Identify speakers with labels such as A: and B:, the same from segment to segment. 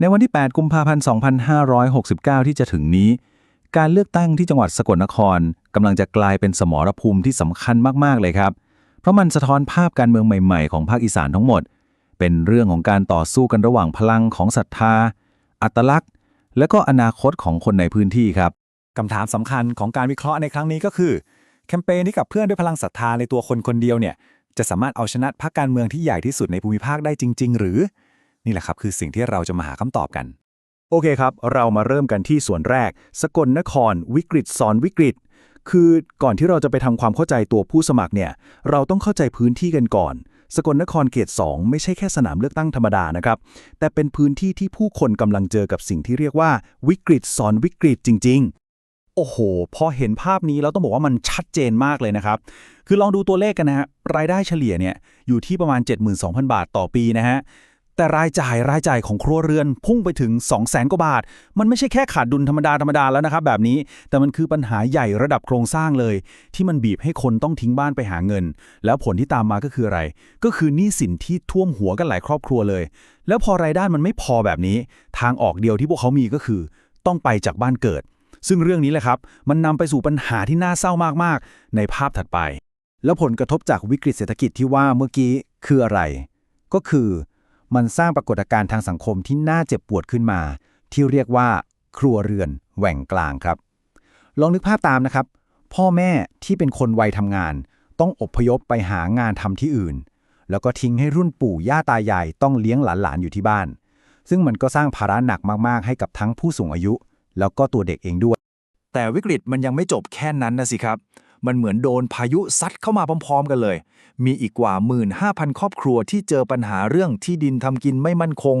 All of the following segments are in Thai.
A: ในวันที่ 8 กุมภาพันธ์ 2569 ที่จะถึงนี้ การเลือกตั้งที่จังหวัดสกลนครกำลังจะกลายเป็นสมรภูมิที่สำคัญมากๆเลยครับ เพราะมันสะท้อนภาพการเมืองใหม่ๆ ของภาคอีสานทั้งหมด เป็นเรื่องของการต่อสู้กันระหว่างพลังของศรัทธา อัตลักษณ์ และก็อนาคตของคนในพื้นที่ครับ
B: คำถามสำคัญของการวิเคราะห์ในครั้งนี้ก็คือแคมเปญนี้กับเพื่อนด้วยพลังศรัทธาในตัวคนคนเดียวเนี่ยจะสามารถเอาชนะพรรคการเมืองที่ใหญ่ที่สุดในภูมิภาคได้จริง ๆ หรือ นี่แหละครับคือสิ่งที่เราจะมาหาคำตอบกัน
C: โอเคครับ เรามาเริ่มกันที่ส่วนแรก สกลนคร วิกฤตซ้อนวิกฤต คือก่อนที่เราจะไปทำความเข้าใจตัวผู้สมัครเนี่ย เราต้องเข้าใจพื้นที่กันก่อน สกลนครเขต2 ไม่ใช่แค่สนามเลือกตั้งธรรมดานะครับ แต่เป็นพื้นที่ที่ผู้คนกำลังเจอกับสิ่งที่เรียกว่า วิกฤตซ้อนวิกฤตจริง ๆโอ้โห พอเห็นภาพนี้เราต้องบอกว่ามันชัดเจนมากเลยนะครับ คือลองดูตัวเลขกันนะฮะ รายได้เฉลี่ยเนี่ยอยู่ที่ประมาณ 72,000 บาทต่อปีนะฮะ แต่รายจ่ายรายจ่ายของครัวเรือนพุ่งไปถึง 200,000กว่าบาท มันไม่ใช่แค่ขาดดุลธรรมดาธรรมดาแล้วนะครับแบบนี้ แต่มันคือปัญหาใหญ่ระดับโครงสร้างเลย ที่มันบีบให้คนต้องทิ้งบ้านไปหาเงิน แล้วผลที่ตามมาก็คืออะไร ก็คือหนี้สินที่ท่วมหัวกันหลายครอบครัวเลย แล้วพอรายได้มันไม่พอแบบนี้ ทางออกเดียวที่พวกเขามีก็คือ ต้องไปจากบ้านเกิด ซึ่งเรื่องนี้แหละครับ มันนำไปสู่ปัญหาที่น่าเศร้ามากๆ ในภาพถัดไป แล้วผลกระทบจากวิกฤตเศรษฐกิจที่ว่าเมื่อกี้คืออะไร ก็คือ มันสร้างปรากฏการณ์ทางสังคมที่น่าเจ็บปวดขึ้นมา ที่เรียกว่าครัวเรือนแหว่งกลางครับ ลองนึกภาพตามนะครับ พ่อแม่ที่เป็นคนวัยทำงาน ต้องอบพยพไปหางานทำที่อื่น แล้วก็ทิ้งให้รุ่นปู่ย่าตายายต้องเลี้ยงหลานๆอยู่ที่บ้าน ซึ่งมันก็สร้างภาระหนักมากๆ ให้กับทั้งผู้สูงอายุ แล้วก็ตัวเด็กเองด้วย
B: แต่วิกฤตมันยังไม่จบแค่นั้นนะสิครับ มันเหมือนโดนพายุซัดเข้ามาพร้อม ๆ กันเลย มีอีกกว่า 15,000 ครอบครัวที่เจอปัญหาเรื่องที่ดินทำกินไม่มั่นคง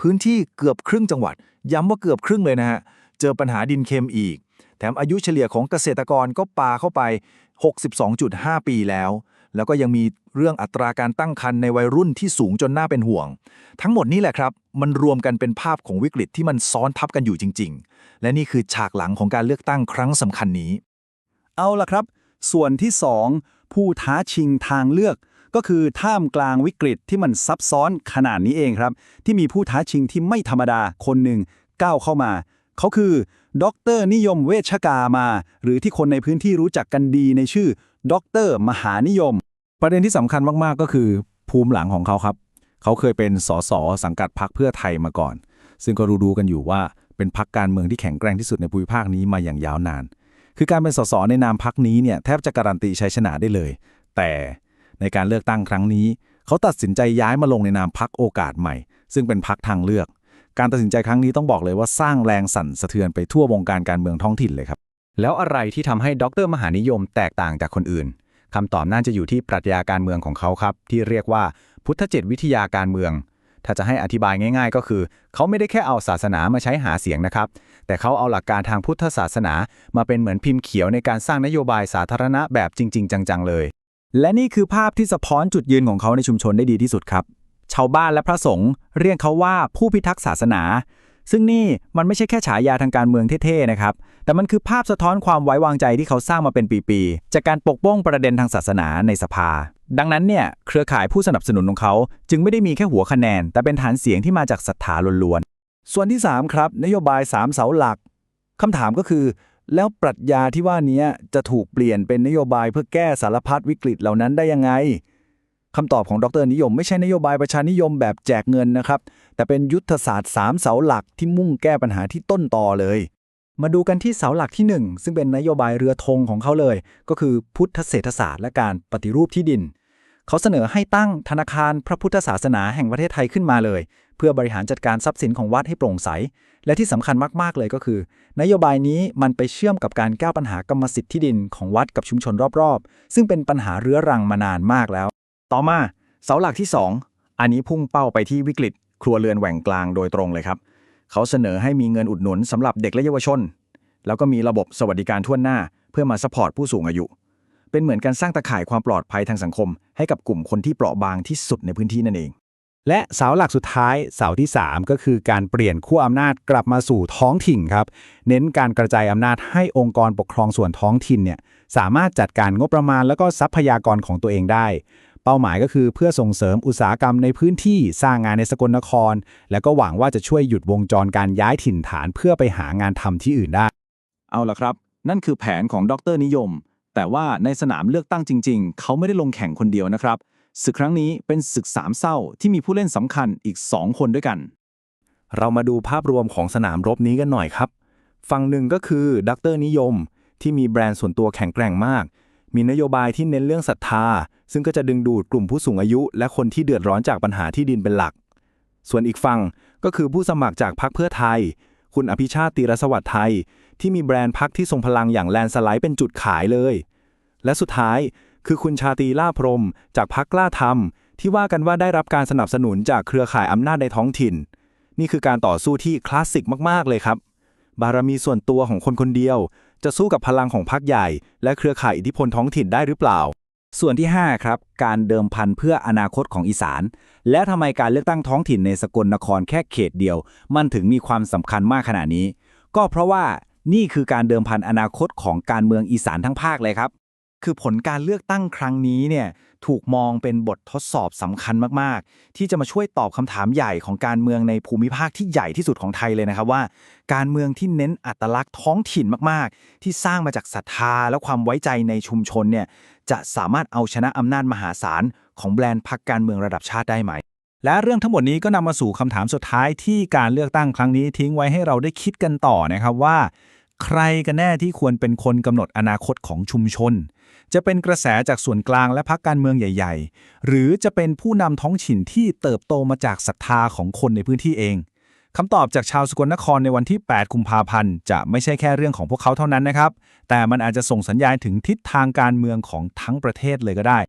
B: พื้นที่เกือบครึ่งจังหวัด ย้ำว่าเกือบครึ่งเลยนะฮะ เจอปัญหาดินเค็มอีก แถมอายุเฉลี่ยของเกษตรกรก็ปาเข้าไป 62.5 ปีแล้ว แล้วก็ยังมีเรื่องอัตราการตั้งครรภ์ในวัยรุ่นที่สูงจนน่าเป็นห่วง ทั้งหมดนี่แหละครับ มันรวมกันเป็นภาพของวิกฤตที่มันซ้อนทับกันอยู่จริง ๆ และนี่คือฉากหลังของการเลือกตั้งครั้งสำคัญนี้
C: เอาล่ะครับ ส่วนที่ 2 ผู้ท้าชิงทางเลือก ก็คือท่ามกลางวิกฤตที่มันซับซ้อนขนาดนี้เองครับ ที่มีผู้ท้าชิงที่ไม่ธรรมดาคนหนึ่งก้าวเข้ามา เขาคือดรนิยมเวชกามา หรือที่คนในพื้นที่รู้จักกันดีในชื่อดรมหานิยม
A: ประเด็นที่สำคัญมากๆก็คือ ภูมิหลังของเขาครับ เขาเคยเป็นสสสังกัดพรรคเพื่อไทยมาก่อน ซึ่งก็รู้ๆกันอยู่ว่าเป็นพรรคการเมืองที่แข็งแกร่งที่สุดในภูมิภาคนี้มาอย่างยาวนาน คือการเป็นสสในนามพรรคนี้เนี่ยแทบจะการันตีชัยชนะได้เลย แต่ในการเลือกตั้งครั้งนี้ เขาตัดสินใจย้ายมาลงในนามพรรคโอกาสใหม่ ซึ่งเป็นพรรคทางเลือก การตัดสินใจครั้งนี้ต้องบอกเลยว่าสร้างแรงสั่นสะเทือนไปทั่ววงการการเมืองท้องถิ่นเลยครับ
D: แล้วอะไรที่ทำให้ดรมหานิยมแตกต่างจากคนอื่นคำตอบน่าจะอยู่ที่ปรัชญาการเมืองของเขาครับ ที่เรียกว่าพุทธเจตวิทยาการเมือง ถ้าจะให้อธิบายง่าย ๆ ก็คือ เขาไม่ได้แค่เอาศาสนามาใช้หาเสียงนะครับ แต่เขาเอาหลักการทางพุทธศาสนา มาเป็นเหมือนพิมพ์เขียวในการสร้างนโยบายสาธารณะแบบจริง ๆ จัง ๆ เลย
A: และนี่คือภาพที่สะท้อนจุดยืนของเขาในชุมชนได้ดีที่สุดครับ ชาวบ้านและพระสงฆ์เรียกเขาว่าผู้พิทักษ์ศาสนา ซึ่งนี่มันไม่ใช่แค่ฉายาทางการเมืองเท่ๆนะครับ แต่มันคือภาพสะท้อนความไว้วางใจที่เขาสร้างมาเป็นปีๆ จากการปกป้องประเด็นทางศาสนาในสภา ดังนั้นเนี่ยเครือข่ายผู้สนับสนุนของเขา จึงไม่ได้มีแค่หัวคะแนน แต่เป็นฐานเสียงที่มาจากศรัทธาล้วนๆ
C: ส่วนที่ 3 ครับ นโยบาย 3 เสาหลักคำถามก็คือ แล้วปรัชญาที่ว่านี้จะถูกเปลี่ยนเป็นนโยบายเพื่อแก้สารพัดวิกฤตเหล่านั้นได้ยังไงคำตอบของดรนิยม ไม่ใช่นโยบายประชานิยมแบบแจกเงินนะครับ แต่เป็นยุทธศาสตร์ 3 เสาหลักที่มุ่งแก้ปัญหาที่ต้นตอเลย มาดูกันที่เสาหลักที่ 1 ซึ่งเป็นนโยบายเรือธงของเขาเลย ก็คือพุทธเศรษฐศาสตร์และการปฏิรูปที่ดิน เขาเสนอให้ตั้งธนาคารพระพุทธศาสนาแห่งประเทศไทยขึ้นมาเลย เพื่อบริหารจัดการทรัพย์สินของวัดให้โปร่งใส และที่สำคัญมาก ๆ เลยก็คือ นโยบายนี้มันไปเชื่อมกับการแก้ปัญหากรรมสิทธิ์ที่ดินของวัดกับชุมชนรอบๆ ซึ่งเป็นปัญหาเรื้อรังมานานมากแล้ว
D: ต่อมาเสาหลักที่ 2 อันนี้พุ่งเป้าไปที่วิกฤต ครัวเรือนแหว่งกลางโดยตรงเลยครับ เขาเสนอให้มีเงินอุดหนุนสำหรับเด็กและเยาวชน แล้วก็มีระบบสวัสดิการทั่วหน้า เพื่อมาสปอร์ตผู้สูงอายุ เป็นเหมือนการสร้างตะข่ายความปลอดภัยทางสังคม ให้กับกลุ่มคนที่เปราะบางที่สุดในพื้นที่นั่นเอง
C: และเสาหลักสุดท้ายเสาที่ 3 ก็คือการเปลี่ยนขั้วอำนาจกลับมาสู่ท้องถิ่นครับ เน้นการกระจายอำนาจให้องค์กรปกครองส่วนท้องถิ่นเนี่ยสามารถจัดการงบประมาณแล้วก็ทรัพยากรของตัวเองได้ เป้าหมายก็คือเพื่อส่งเสริมอุตสาหกรรมในพื้นที่สร้างงานในสกลนคร แล้วก็หวังว่าจะช่วยหยุดวงจรการย้ายถิ่นฐานเพื่อไปหางานทำที่อื่นได้
B: เอาละครับ นั่นคือแผนของดรนิยม แต่ว่าในสนามเลือกตั้งจริง ๆ เขาไม่ได้ลงแข่งคนเดียวนะครับศึกครั้งนี้เป็นศึกสามเศร้าที่มีผู้เล่นสำคัญอีก 2 คนด้วยกัน
C: เรามาดูภาพรวมของสนามรบนี้กันหน่อยครับ ฝั่งหนึ่งก็คือดรนิยม ที่มีแบรนด์ส่วนตัวแข็งแกร่งมาก มีนโยบายที่เน้นเรื่องศรัทธา ซึ่งก็จะดึงดูดกลุ่มผู้สูงอายุ และคนที่เดือดร้อนจากปัญหาที่ดินเป็นหลัก ส่วนอีกฝั่งก็คือผู้สมัครจากพรรคเพื่อไทย คุณอภิชาติตีรสวัสดิ์ไทย ที่มีแบรนด์พรรคที่ทรงพลังอย่างแลนสไลด์เป็นจุดขายเลย และสุดท้ายคือคุณชาตรีล่าพรม จากพรรคกล้าทำที่ว่ากันว่าได้รับการสนับสนุนจากเครือข่ายอำนาจในท้องถิ่น นี่คือการต่อสู้ที่คลาสสิกมากๆเลยครับ บารมีส่วนตัวของคนคนเดียว จะสู้กับพลังของพรรคใหญ่ และเครือข่ายอิทธิพลท้องถิ่นได้หรือเปล่า
E: ส่วนที่ 5 ครับ การเดิมพันเพื่ออนาคตของอีสาน และทำไมการเลือกตั้งท้องถิ่นในสกลนครแค่เขตเดียว มันถึงมีความสำคัญมากขนาดนี้ ก็เพราะว่านี่คือการเดิมพันอนาคตของการเมืองอีสานทั้งภาคเลยครับ คือผลการเลือกตั้งครั้งนี้เนี่ย ถูกมองเป็นบททดสอบสำคัญมากๆ ที่จะมาช่วยตอบคำถามใหญ่ของการเมืองในภูมิภาคที่ใหญ่ที่สุดของไทยเลยนะครับว่า การเมืองที่เน้นอัตลักษณ์ท้องถิ่นมากๆ ที่สร้างมาจากศรัทธาและความไว้ใจในชุมชนเนี่ยจะสามารถเอาชนะอำนาจมหาศาลของแบรนด์พรรคการเมืองระดับชาติได้ไหม
A: และเรื่องทั้งหมดนี้ก็นำมาสู่คำถามสุดท้ายที่การเลือกตั้งครั้งนี้ทิ้งไว้ให้เราได้คิดกันต่อนะครับว่า ใครกันแน่ที่ควรเป็นคนกำหนดอนาคตของชุมชน จะเป็นกระแสจากส่วนกลางและพรรคการเมืองใหญ่ ๆ หรือจะเป็นผู้นำท้องถิ่นที่เติบโตมาจากศรัทธาของคนในพื้นที่เองคำตอบจากชาวสกลนครในวันที่ 8 กุมภาพันธ์ จะไม่ใช่แค่เรื่องของพวกเขาเท่านั้นนะครับ แต่มันอาจจะส่งสัญญาณถึงทิศทางการเมืองของทั้งประเทศเลยก็ได้